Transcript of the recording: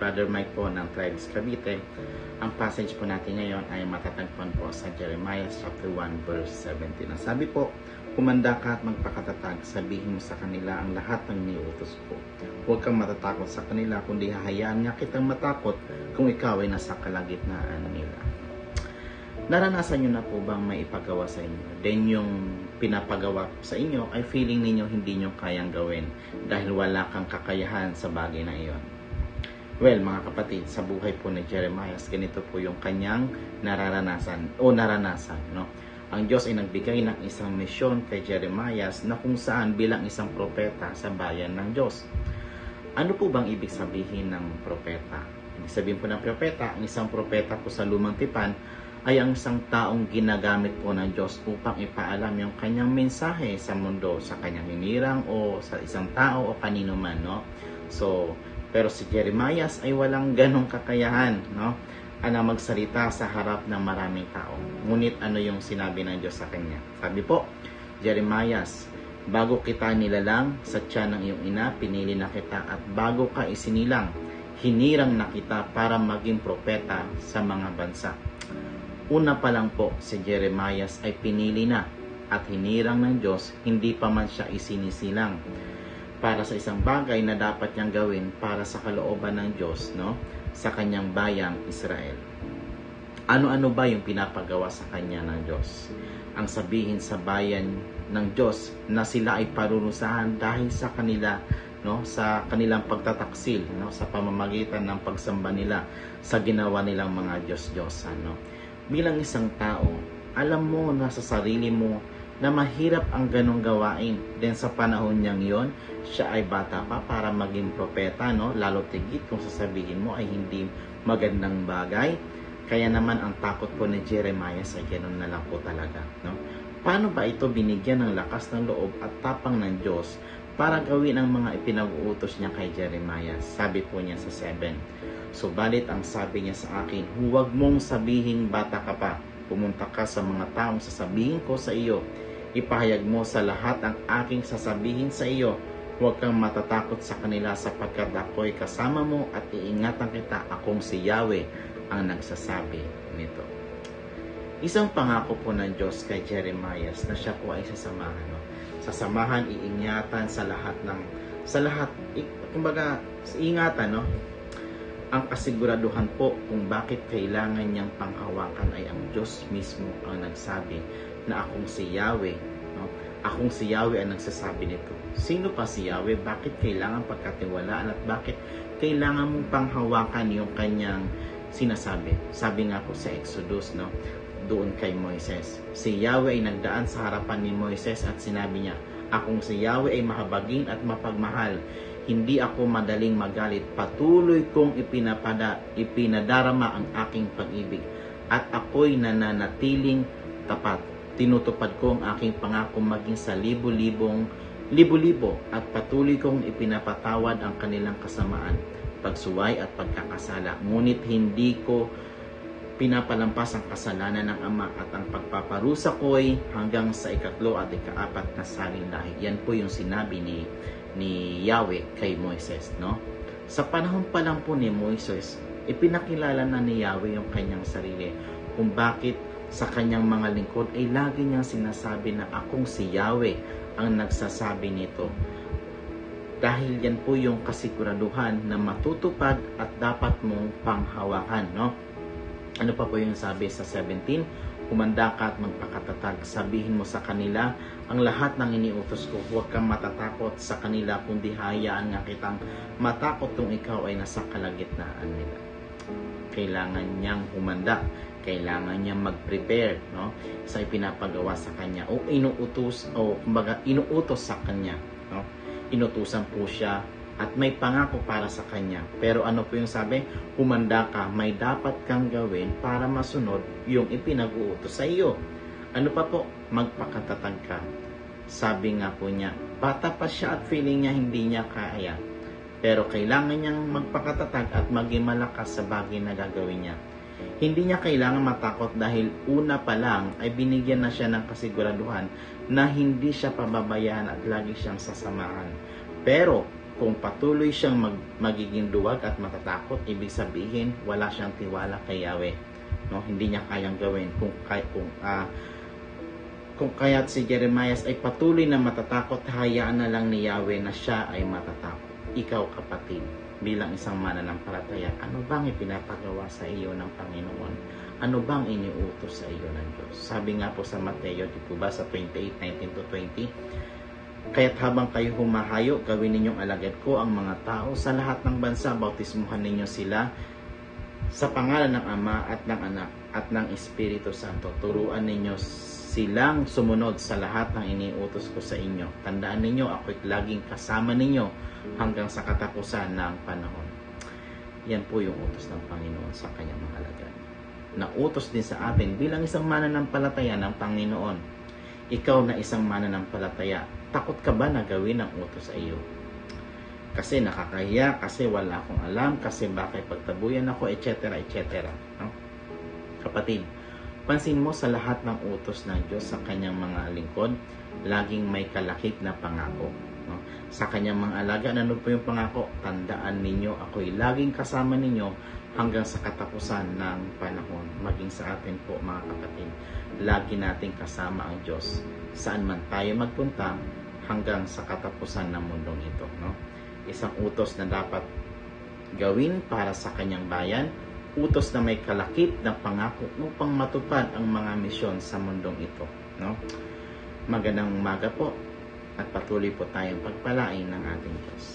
Brother Mike po ng Tribes Cavite. Ang passage po natin ngayon ay matatagpuan po sa Jeremiah chapter 1 verse 17. Ang sabi po, Kumanda ka at magpakatatag, sabihin mo sa kanila ang lahat ng niutos ko. Huwag kang matatakot sa kanila, kundi hahayaan nga kitang matakot kung ikaw ay nasa kalagitnaan nila. Naranasan nyo na po bang may ipagawa sa inyo? Then yung pinapagawa sa inyo ay feeling ninyo hindi nyo kayang gawin dahil wala kang kakayahan sa bagay na iyon. Well, mga kapatid, sa buhay po ni Jeremiah, ganito po yung kanyang nararanasan o naranasan, no? Ang Diyos ay nagbigay ng isang misyon kay Jeremiah na kung saan bilang isang propeta sa bayan ng Diyos. Ano po bang ibig sabihin ng propeta? Ibig sabihin po ng propeta, ang isang propeta po sa lumang tipan ay ang isang taong ginagamit po ng Diyos upang ipaalam yung kanyang mensahe sa mundo, sa kanyang hinirang o sa isang tao o kanino man, no? So, pero si Jeremiah ay walang ganong kakayahan, no? na magsalita sa harap ng maraming tao. Ngunit ano yung sinabi ng Diyos sa kanya? Sabi po, Jeremiah, bago kita nilalang sa tiyan ng iyong ina, pinili na kita at bago ka isinilang, hinirang na kita para maging propeta sa mga bansa. Una pa lang po si Jeremiah ay pinili na at hinirang ng Diyos, hindi pa man siya isinisilang para sa isang bagay na dapat niyang gawin para sa kalooban ng Diyos, no? sa kanyang bayang Israel. Ano-ano ba yung pinapagawa sa kanya ng Diyos? Ang sabihin sa bayan ng Diyos na sila ay parurusahan dahil sa kanila no sa kanilang pagtataksil no sa pamamagitan ng pagsamba nila sa ginawa nilang mga Diyos-Diyosan no bilang isang tao alam mo na sa sarili mo na mahirap ang ganong gawain then sa panahon niyang yon siya ay bata pa para maging propeta no lalo tigit kung sasabihin mo ay hindi magandang bagay kaya naman ang takot po ni Jeremiah sa ganun na lang po talaga no paano ba ito binigyan ng lakas ng loob at tapang ng Diyos para gawin ang mga ipinag-uutos niya kay Jeremiah. Sabi po niya sa 7. Subalit ang sabi niya sa akin, huwag mong sabihin bata ka pa. Pumunta ka sa mga taong sasabihin ko sa iyo. Ipahayag mo sa lahat ang aking sasabihin sa iyo. Huwag kang matatakot sa kanila sapagkat ako'y kasama mo at iingatan kita akong si Yahweh ang nagsasabi nito. Isang pangako po ng Diyos kay Jeremiah na siya po ay sasamahan. No? Sasamahan, iingatan sa lahat ng sa lahat, kumbaga, ingatan, no? Ang kasiguraduhan po kung bakit kailangan niyang panghawakan ay ang Diyos mismo ang nagsabi na akong si Yahweh, no? Akong si Yahweh ang nagsasabi nito. Sino pa si Yahweh? Bakit kailangan pagkatiwalaan at bakit kailangan mong panghawakan yung kanyang sinasabi? Sabi nga po sa Exodus, no? doon kay Moises. Si Yahweh ay nagdaan sa harapan ni Moises at sinabi niya, Akong si Yahweh ay mahabagin at mapagmahal. Hindi ako madaling magalit. Patuloy kong ipinapada, ipinadarama ang aking pag-ibig. At ako'y nananatiling tapat. Tinutupad ko ang aking pangako maging sa libo-libong libo-libo at patuloy kong ipinapatawad ang kanilang kasamaan, pagsuway at pagkakasala. Ngunit hindi ko pinapalampas ang kasalanan ng ama at ang pagpaparusa ko'y hanggang sa ikatlo at ikaapat na saling lahi. Yan po yung sinabi ni, ni Yahweh kay Moises. No? Sa panahon pa lang po ni Moises, ipinakilala na ni Yahweh yung kanyang sarili kung bakit sa kanyang mga lingkod ay lagi niyang sinasabi na akong si Yahweh ang nagsasabi nito. Dahil yan po yung kasiguraduhan na matutupad at dapat mong panghawakan. No? Ano pa po yung sabi sa 17? Humanda ka at magpakatatag. Sabihin mo sa kanila ang lahat ng iniutos ko. Huwag kang matatakot sa kanila kundi hayaan nga kitang matakot kung ikaw ay nasa kalagitnaan nila. Kailangan niyang humanda. Kailangan niyang mag-prepare no? sa ipinapagawa sa kanya o inuutos o kumbaga inuutos sa kanya. No? Inutusan po siya at may pangako para sa kanya. Pero ano po yung sabi? Humanda ka, may dapat kang gawin para masunod yung ipinag-uutos sa iyo. Ano pa po? Magpakatatag ka. Sabi nga po niya, bata pa siya at feeling niya hindi niya kaya. Pero kailangan niyang magpakatatag at maging malakas sa bagay na gagawin niya. Hindi niya kailangan matakot dahil una pa lang ay binigyan na siya ng kasiguraduhan na hindi siya pababayaan at lagi siyang sasamahan. Pero kung patuloy siyang mag, magiging duwag at matatakot, ibig sabihin wala siyang tiwala kay Yahweh. No, hindi niya kayang gawin kung kay kung ah, kung kaya't si Jeremiah ay patuloy na matatakot, hayaan na lang ni Yahweh na siya ay matatakot. Ikaw kapatid, bilang isang mananampalataya, ano bang ipinapagawa sa iyo ng Panginoon? Ano bang iniutos sa iyo ng Diyos? Sabi nga po sa Mateo, di po ba sa 28, 19 to 20, Kaya't habang kayo humahayo, gawin ninyong alagad ko ang mga tao sa lahat ng bansa, bautismuhan ninyo sila sa pangalan ng Ama at ng Anak at ng Espiritu Santo. Turuan ninyo silang sumunod sa lahat ng iniutos ko sa inyo. Tandaan ninyo, ako'y laging kasama ninyo hanggang sa katapusan ng panahon. Yan po yung utos ng Panginoon sa kanyang mga alagad. Nautos din sa atin bilang isang mananampalataya ng Panginoon. Ikaw na isang mananampalataya, takot ka ba na gawin ang utos sa iyo? Kasi nakakahiya, kasi wala akong alam, kasi bakit pagtabuyan ako, etc. etc. No? Kapatid, pansin mo sa lahat ng utos ng Diyos sa kanyang mga lingkod, laging may kalakip na pangako. No? Sa kanyang mga alaga, ano po yung pangako? Tandaan ninyo, ako'y laging kasama ninyo hanggang sa katapusan ng panahon. Maging sa atin po mga kapatid, lagi nating kasama ang Diyos saan man tayo magpunta hanggang sa katapusan ng mundong ito. No? Isang utos na dapat gawin para sa kanyang bayan, utos na may kalakip na pangako upang matupad ang mga misyon sa mundong ito. No? Magandang umaga po at patuloy po tayong pagpalain ng ating Diyos.